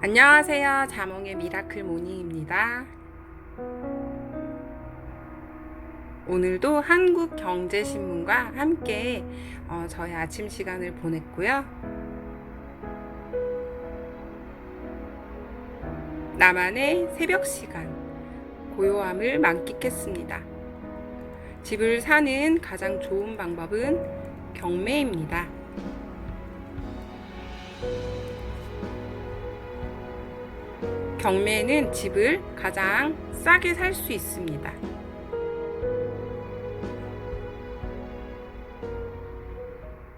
안녕하세요. 자몽의 미라클 모닝입니다. 오늘도 한국경제신문과 함께 어, 저의 아침 시간을 보냈고요. 나만의 새벽 시간, 고요함을 만끽했습니다. 집을 사는 가장 좋은 방법은 경매입니다. 경매는 집을 가장 싸게 살 수 있습니다.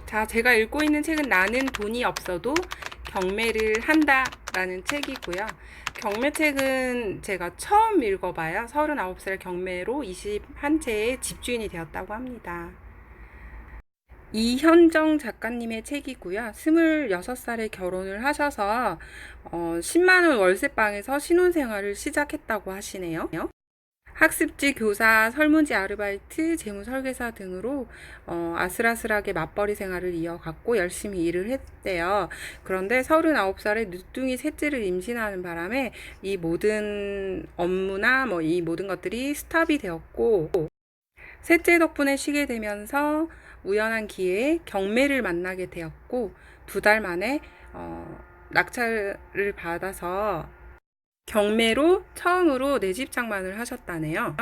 자, 제가 읽고 있는 책은 나는 돈이 없어도 경매를 한다라는 책이고요. 경매책은 제가 처음 읽어봐요. 39살 경매로 21채의 집주인이 되었다고 합니다. 이현정 작가님의 책이고요. 26살에 결혼을 하셔서 어, 10만 원 월세방에서 신혼 생활을 시작했다고 하시네요. 학습지 교사, 설문지 아르바이트, 재무 설계사 등으로 어, 아슬아슬하게 맞벌이 생활을 이어갔고 열심히 일을 했대요. 그런데 39살에 늦둥이 셋째를 임신하는 바람에 이 모든 업무나 뭐 이 모든 것들이 스탑이 되었고 셋째 덕분에 쉬게 되면서 우연한 기회에 경매를 만나게 되었고 두 달 만에 어, 낙찰을 받아서 경매로 처음으로 내 집 장만을 하셨다네요.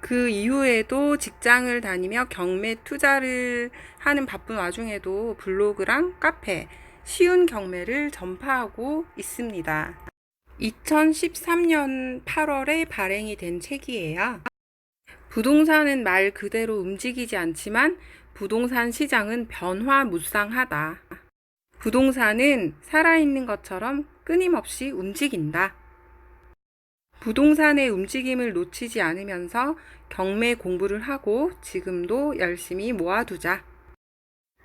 그 이후에도 직장을 다니며 경매 투자를 하는 바쁜 와중에도 블로그랑 카페, 쉬운 경매를 전파하고 있습니다. 2013년 8월에 발행이 된 책이에요. 부동산은 말 그대로 움직이지 않지만 부동산 시장은 변화무쌍하다. 부동산은 살아있는 것처럼 끊임없이 움직인다. 부동산의 움직임을 놓치지 않으면서 경매 공부를 하고 지금도 열심히 모아두자.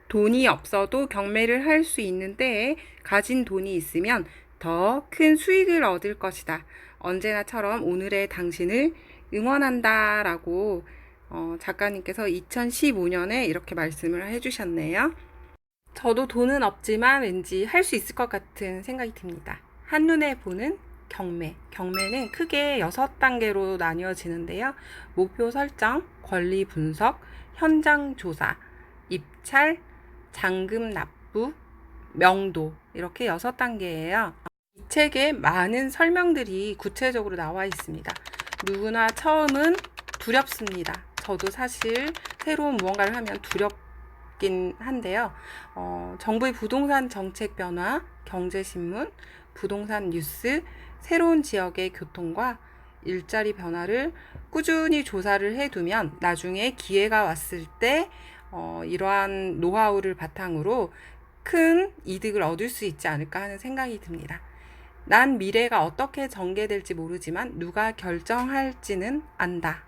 돈이 없어도 경매를 할 수 있는 때에 가진 돈이 있으면 더 큰 수익을 얻을 것이다. 언제나처럼 오늘의 당신을 응원한다. 라고 어, 작가님께서 2015년에 이렇게 말씀을 해주셨네요. 저도 돈은 없지만 왠지 할 수 있을 것 같은 생각이 듭니다. 한눈에 보는 경매. 경매는 크게 6단계로 나뉘어지는데요. 목표 설정, 권리 분석, 현장 조사, 입찰, 잔금 납부, 명도. 이렇게 6단계예요. 이 책에 많은 설명들이 구체적으로 나와 있습니다. 누구나 처음은 두렵습니다. 저도 사실 새로운 무언가를 하면 두렵긴 한데요. 어, 정부의 부동산 정책 변화, 경제신문, 부동산 뉴스, 새로운 지역의 교통과 일자리 변화를 꾸준히 조사를 해두면 나중에 기회가 왔을 때 어, 이러한 노하우를 바탕으로 큰 이득을 얻을 수 있지 않을까 하는 생각이 듭니다. 난 미래가 어떻게 전개될지 모르지만 누가 결정할지는 안다.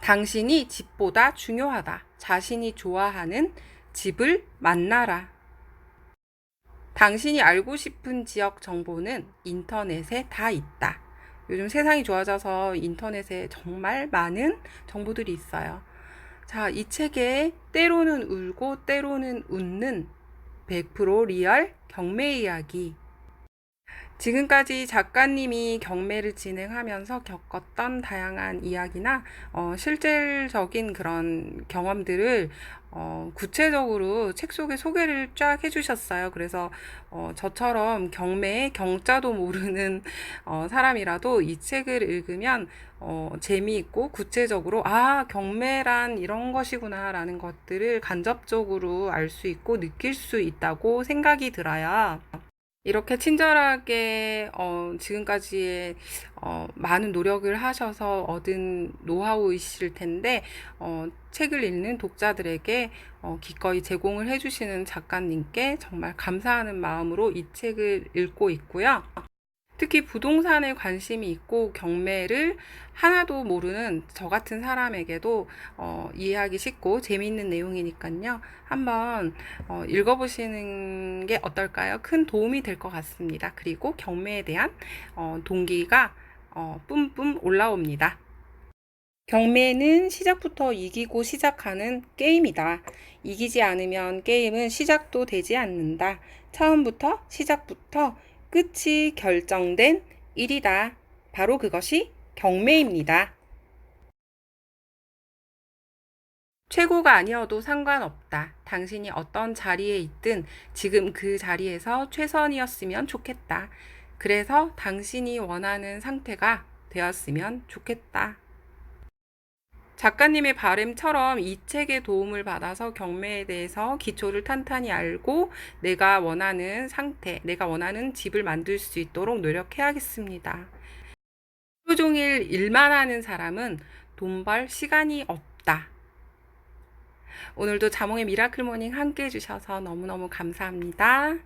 당신이 집보다 중요하다. 자신이 좋아하는 집을 만나라. 당신이 알고 싶은 지역 정보는 인터넷에 다 있다. 요즘 세상이 좋아져서 인터넷에 정말 많은 정보들이 있어요. 자, 이 책에 때로는 울고 때로는 웃는 100% 리얼 경매 이야기. 지금까지 작가님이 경매를 진행하면서 겪었던 다양한 이야기나 어, 실질적인 그런 경험들을 어, 구체적으로 책 속에 소개를 쫙 해주셨어요. 그래서 어, 저처럼 경매의 경자도 모르는 어, 사람이라도 이 책을 읽으면 어, 재미있고 구체적으로 아 경매란 이런 것이구나라는 것들을 간접적으로 알 수 있고 느낄 수 있다고 생각이 들어요. 이렇게 친절하게 어, 지금까지의 어, 많은 노력을 하셔서 얻은 노하우이실 텐데 어, 책을 읽는 독자들에게 어, 기꺼이 제공을 해주시는 작가님께 정말 감사하는 마음으로 이 책을 읽고 있고요. 특히 부동산에 관심이 있고 경매를 하나도 모르는 저 같은 사람에게도 어, 이해하기 쉽고 재미있는 내용이니까요. 한번 어, 읽어보시는 게 어떨까요? 큰 도움이 될 것 같습니다. 그리고 경매에 대한 어, 동기가 어, 뿜뿜 올라옵니다. 경매는 시작부터 이기고 시작하는 게임이다. 이기지 않으면 게임은 시작도 되지 않는다. 처음부터 시작부터 끝이 결정된 일이다. 바로 그것이 경매입니다. 최고가 아니어도 상관없다. 당신이 어떤 자리에 있든 지금 그 자리에서 최선이었으면 좋겠다. 그래서 당신이 원하는 상태가 되었으면 좋겠다. 작가님의 바램처럼 이 책의 도움을 받아서 경매에 대해서 기초를 탄탄히 알고 내가 원하는 상태, 내가 원하는 집을 만들 수 있도록 노력해야겠습니다. 하루 종일 일만 하는 사람은 돈 벌 시간이 없다. 오늘도 자몽의 미라클 모닝 함께 해주셔서 너무너무 감사합니다.